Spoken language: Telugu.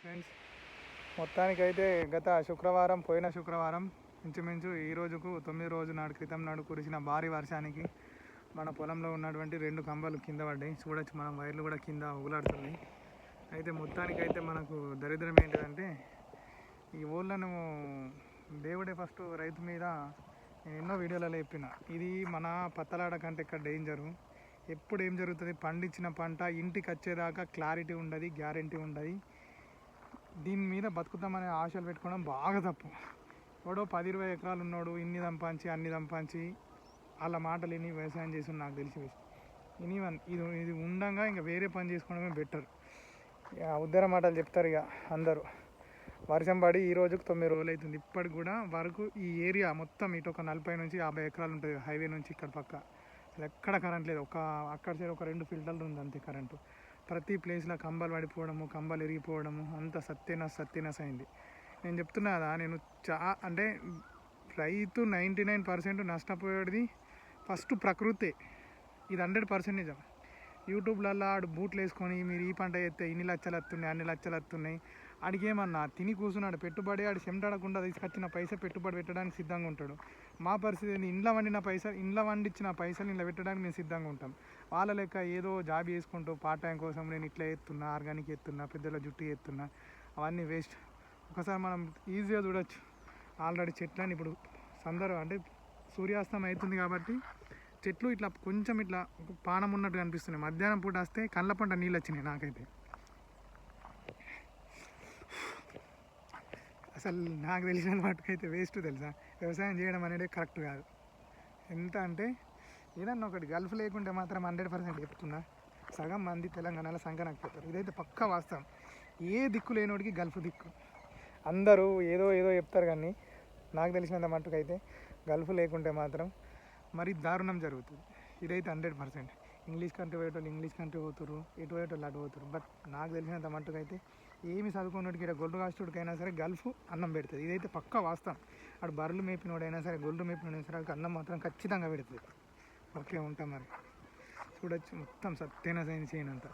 ఫ్రెండ్స్ మొత్తానికైతే గత శుక్రవారం పోయిన శుక్రవారం ఇంచుమించు ఈ రోజుకు తొమ్మిది రోజు నాడు క్రితం నాడు కురిసిన భారీ వర్షానికి మన పొలంలో ఉన్నటువంటి రెండు కంబాలు కింద పడ్డాయి. చూడొచ్చు మనం వైర్లు కూడా కింద ఉగులాడుతున్నాయి అయితే మొత్తానికైతే మనకు దరిద్రం ఏంటిదంటే ఈ ఊళ్ళను దేవుడే ఫస్ట్ రైతు మీద నేను ఎన్నో వీడియోలలో చెప్పిన. ఇది మన పత్తలాడ కంటే ఇక్కడ డేంజరు. ఎప్పుడు ఏం జరుగుతుంది? పండించిన పంట ఇంటికి వచ్చేదాకా క్లారిటీ ఉండదు గ్యారంటీ ఉండదు. దీని మీద బతుకుతామనే ఆశలు పెట్టుకోవడం బాగా తప్పు. ఎవడో పది ఇరవై ఎకరాలు ఉన్నాడు ఇన్ని దంపాంచి అన్ని దంపాంచి వాళ్ళ మాటలు ఇన్ని వ్యవసాయం చేసి నాకు తెలిసి ఇని ఇది ఇది ఉండంగా ఇంకా వేరే పని చేసుకోవడమే బెటర్ ఇక ఉద్దర మాటలు చెప్తారు ఇక అందరూ. వర్షం పడి ఈ రోజుకు తొమ్మిది రోజులు అవుతుంది. ఇప్పటికి కూడా వరకు ఈ ఏరియా మొత్తం ఇటు ఒక నలభై నుంచి యాభై ఎకరాలు ఉంటుంది. హైవే నుంచి ఇక్కడ పక్క. ఎక్కడ కరెంట్ లేదు. ఒక అక్కడ సైడ్ ఒక రెండు ఫిల్టర్లు ఉంది అంతే కరెంటు. ప్రతి ప్లేస్లో కంబాలు పడిపోవడము కంబాలు ఎరిగిపోవడము అంత సత్యనస్ సత్యనస్ అయింది నేను చెప్తున్నా కదా నేను చా అంటే రైతు నైంటీ నైన్ పర్సెంట్ నష్టపోయేది ఫస్ట్ ప్రకృతే. ఇది హండ్రెడ్ పర్సెంట్ నిజం. యూట్యూబ్లలో ఆడు బూట్లు వేసుకొని మీరు ఈ పంట చేస్తే ఇన్ని లక్షలు వస్తున్నాయి అన్ని లక్షలు వస్తున్నాయి. ఆడికేమన్నా తిని కూర్చున్నాడు పెట్టుబడి ఆడు చెమటాడకుండా తీసుకొచ్చిన పైసా పెట్టుబడి పెట్టడానికి సిద్ధంగా ఉంటాడు. మా పరిస్థితి ఏంది? ఇంట్లో వండిన పైసలు ఇంట్లో వండించిన పైసలు ఇంట్లో పెట్టడానికి మేము సిద్ధంగా ఉంటాం. వాళ్ళ లెక్క ఏదో జాబ్ చేసుకుంటూ పార్ట్ టైం కోసం నేను ఇట్లా ఎత్తున్నా ఆర్గానిక్ ఎత్తున్నా పెద్దల జుట్టు ఎత్తున్నా అవన్నీ వేస్ట్ ఒకసారి మనం ఈజీగా చూడొచ్చు. ఆల్రెడీ చెట్లని ఇప్పుడు సందర్భం అంటే సూర్యాస్తమం అవుతుంది కాబట్టి చెట్లు ఇట్లా కొంచెం ఇట్లా పానం ఉన్నట్టు కనిపిస్తున్నాయి. మధ్యాహ్నం పూట వస్తే కళ్ళ పంట నీళ్ళు వచ్చినాయి నాకైతే. అసలు నాకు తెలిసిన మటుకైతే వేస్ట్ తెలుసా? వ్యవసాయం చేయడం అనేది కరెక్ట్ కాదు. ఎంత అంటే ఏదన్నా ఒకటి గల్ఫ్ లేకుంటే మాత్రం హండ్రెడ్ పర్సెంట్ చెప్తున్నా. సగం మంది తెలంగాణలో సంకనకపోతారు. ఇదైతే పక్కా వాస్తవం. ఏ దిక్కు లేనోడికి గల్ఫ్ దిక్కు. అందరూ ఏదో ఏదో చెప్తారు కానీ నాకు తెలిసినంత మట్టుకైతే గల్ఫ్ లేకుంటే మాత్రం మరి దారుణం జరుగుతుంది. ఇదైతే హండ్రెడ్ పర్సెంట్. ఇంగ్లీష్ కంట్రీ పోయేటోళ్ళు ఇంగ్లీష్ కంట్రీ పోతురు ఎటు పోయేటోళ్ళు అటు పోతురు బట్ నాకు తెలిసినంత మట్టుకు అయితే ఏమి చదువుకున్నోడికి ఇక్కడ గొల్లు కాస్తుడికైనా సరే గల్ఫ్ అన్నం పెడుతుంది. ఇదైతే పక్కా వాస్తవం. అటు బర్రెలు మేపినోడైనా సరే గొల్లు మేపినోడైనా సరే వాళ్ళకి అన్నం మాత్రం ఖచ్చితంగా పెడుతుంది. ఓకే ఉంటాం మరి. చూడొచ్చు మొత్తం సత్యన సైన్స్ అయినంత